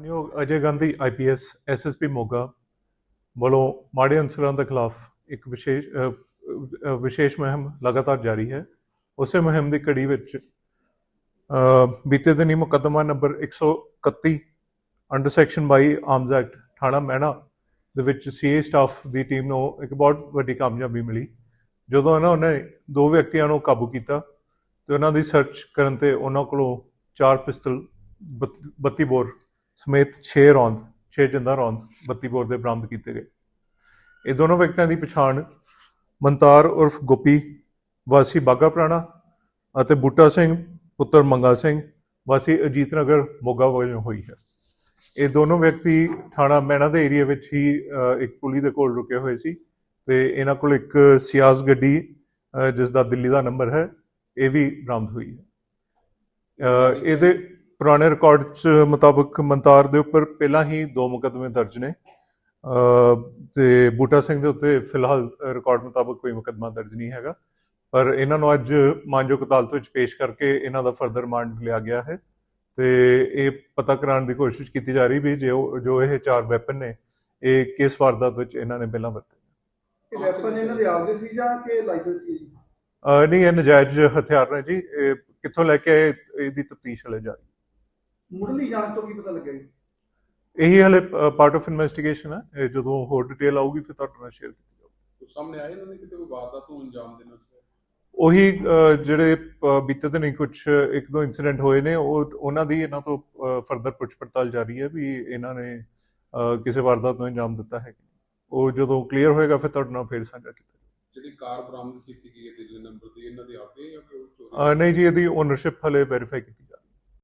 ਮਾਨਯੋਗ Ajay Gandhi IPS SSP Moga ਵੱਲੋਂ ਮਾੜੇ ਅਨਸਰਾਂ ਦੇ ਖਿਲਾਫ ਇੱਕ ਵਿਸ਼ੇਸ਼ ਵਿਸ਼ੇਸ਼ ਮੁਹਿੰਮ ਲਗਾਤਾਰ ਜਾਰੀ ਹੈ। ਉਸੇ ਮੁਹਿੰਮ ਦੀ ਕੜੀ ਵਿੱਚ ਬੀਤੇ ਦਿਨੀ ਮੁਕੱਦਮਾ number 131 under section 22 arms act, ਥਾਣਾ ਮਹਿਣਾ ਦੇ ਵਿੱਚ ਸੀਏ ਸਟਾਫ ਦੀ ਟੀਮ ਨੂੰ ਇੱਕ ਬਹੁਤ ਵੱਡੀ ਕਾਮਯਾਬੀ ਮਿਲੀ। ਜਦੋਂ ਇਹਨਾਂ ਨੇ ਦੋ ਵਿਅਕਤੀਆਂ ਨੂੰ ਕਾਬੂ ਕੀਤਾ, ਤੇ ਉਹਨਾਂ ਦੀ ਸਰਚ ਕਰਨ ਤੇ ਉਹਨਾਂ ਕੋਲੋਂ ਚਾਰ ਪਿਸਤਲ 32 ਬੋਰ ਸਮੇਤ 6 ਰੌਂਦ 6 ਜਿੰਦਾ ਰੌਂਦ 32 ਬੋਰ ਦੇ ਬਰਾਮਦ ਕੀਤੇ ਗਏ। ਇਹ ਦੋਨੋਂ ਵਿਅਕਤੀਆਂ ਦੀ ਪਛਾਣ ਮੰਤਾਰ ਉਰਫ ਗੋਪੀ ਵਾਸੀ ਬਾਗਾ ਪ੍ਰਾਣਾ ਅਤੇ ਬੂਟਾ ਸਿੰਘ ਪੁੱਤਰ ਮੰਗਾ ਸਿੰਘ ਵਾਸੀ ਅਜੀਤ ਨਗਰ ਮੋਗਾ ਵੱਲੋਂ ਹੋਈ ਹੈ। ਇਹ ਦੋਨੋਂ ਵਿਅਕਤੀ ਥਾਣਾ ਮੈਣਾ ਦੇ ਏਰੀਆ ਵਿੱਚ ਹੀ ਇੱਕ ਪੁਲੀ ਦੇ ਕੋਲ ਰੁਕੇ ਹੋਏ ਸੀ ਤੇ ਇਹਨਾਂ ਕੋਲ ਇੱਕ ਸਿਆਸ ਗੱਡੀ ਅ, ਜਿਸ ਦਾ ਦਿੱਲੀ ਦਾ ਨੰਬਰ ਹੈ ਇਹ ਵੀ ਬਰਾਮਦ ਹੋਈ ਹੈ। ਇਹਦੇ ਪੁਰਾਣੇ ਰਿਕਾਰਡ ਚ ਮੁਤਾਬਕ ਮੰਤਾਰ ਦੇ ਉੱਪਰ ਪਹਿਲਾਂ ਹੀ ਦੋ ਮੁਕੱਦਮੇ ਦਰਜ ਨੇ। ਤੇ ਬੂਟਾ ਸਿੰਘ ਦੇ ਉੱਤੇ ਫਿਲਹਾਲ ਰਿਕਾਰਡ ਮੁਤਾਬਕ ਕੋਈ ਮੁਕੱਦਮਾ ਦਰਜ ਨਹੀਂ ਹੈਗਾ। ਪਰ ਇਹਨਾਂ ਨੂੰ ਅੱਜ ਮਾਨਯੋਗ ਅਦਾਲਤ ਵਿੱਚ ਪੇਸ਼ ਕਰਕੇ ਇਹਨਾਂ ਦਾ ਫਰਦਰ ਰਿਮਾਂਡ ਲਿਆ ਗਿਆ ਹੈ। ਤੇ ਇਹ ਪਤਾ ਕਰਾਉਣ ਦੀ ਕੋਸ਼ਿਸ਼ ਕੀਤੀ ਜਾ ਰਹੀ ਵੀ ਜੋ ਜੋ ਇਹ ਚਾਰ ਵੈਪਨ ਨੇ ਇਹ ਕਿਸ ਵਾਰਦਾਤ ਵਿੱਚ ਇਹਨਾਂ ਨੇ ਪਹਿਲਾਂ ਵਰਤੇ। ਇਹ ਵੈਪਨ ਇਹਨਾਂ ਦੇ ਆਪਦੇ ਸੀ ਜਾਂ ਕਿ ਲਾਇਸੈਂਸ ਸੀ? ਨਹੀਂ ਇਹ ਨਜਾਇਜ਼ ਹਥਿਆਰ ਨੇ ਜੀ। ਇਹ ਕਿੱਥੋਂ ਲੈ ਕੇ ਇਹਦੀ ਤਫਤੀਸ਼ ਹਲੇ ਜਾਰੀ। ਮੁੱਢਲੀ ਜਾਂਚ ਤੋਂ ਕੀ ਪਤਾ ਲੱਗਿਆ ਜੀ? ਇਹੀ ਹਲੇ ਪਾਰਟ ਆਫ ਇਨਵੈਸਟੀਗੇਸ਼ਨ ਹੈ ਇਹ ਜਦੋਂ ਹੋਰ ਡਿਟੇਲ ਆਊਗੀ ਫਿਰ ਤੁਹਾਡੇ ਨਾਲ ਸ਼ੇਅਰ ਕੀਤੀ ਜਾਊਗੀ। ਕੁਝ ਸਾਹਮਣੇ ਆਇਆ ਇਹਨਾਂ ਨੇ ਕਿਤੇ ਕੋਈ ਵਾਰਦਾਤ ਨੂੰ ਅੰਜਾਮ ਦੇਣਾ ਸੀ ਉਹੀ ਅਹ, ਜਿਹੜੇ ਅਹ, ਬੀਤੇ ਦਿਨ ਕੁਝ ਇੱਕ ਦੋ ਇਨਸੀਡੈਂਟ ਹੋਏ ਨੇ ਉਹ ਉਹਨਾਂ ਦੀ ਇਹਨਾਂ ਤੋਂ ਫਰਦਰ ਪੁੱਛ ਪੜਤਾਲ ਜਾਰੀ ਹੈ ਵੀ ਇਹਨਾਂ ਨੇ ਅਹ, ਕਿਸੇ ਵਾਰਦਾਤ ਨੂੰ ਅੰਜਾਮ ਦਿੱਤਾ ਹੈ ਕਿ ਨਹੀਂ। ਉਹ ਜਦੋਂ ਕਲੀਅਰ ਹੋਏਗਾ ਫਿਰ ਤੁਹਾਡੇ ਨਾਲ ਫੇਰ ਸਾਂਝਾ ਕੀਤਾ ਜਾਊਗਾ। ਜਿਹੜੀ ਕਾਰ ਬਰਾਮਦ ਕੀਤੀ ਗਈ ਹੈ ਦਿੱਲੀ ਨੰਬਰ ਦੀ ਇਹਨਾਂ ਦੀ ਆਪਦੀ ਹੈ ਜਾਂ ਕੋਈ ਚੋਰੀ ਅਹ, ਨਹੀਂ ਜੀ ਇਹਦੀ ਓਨਰਸ਼ਿਪ ਹਲੇ ਵੈਰੀਫਾਈ ਕੀਤੀ ਜਾ ਰਹੀ ਹੈ।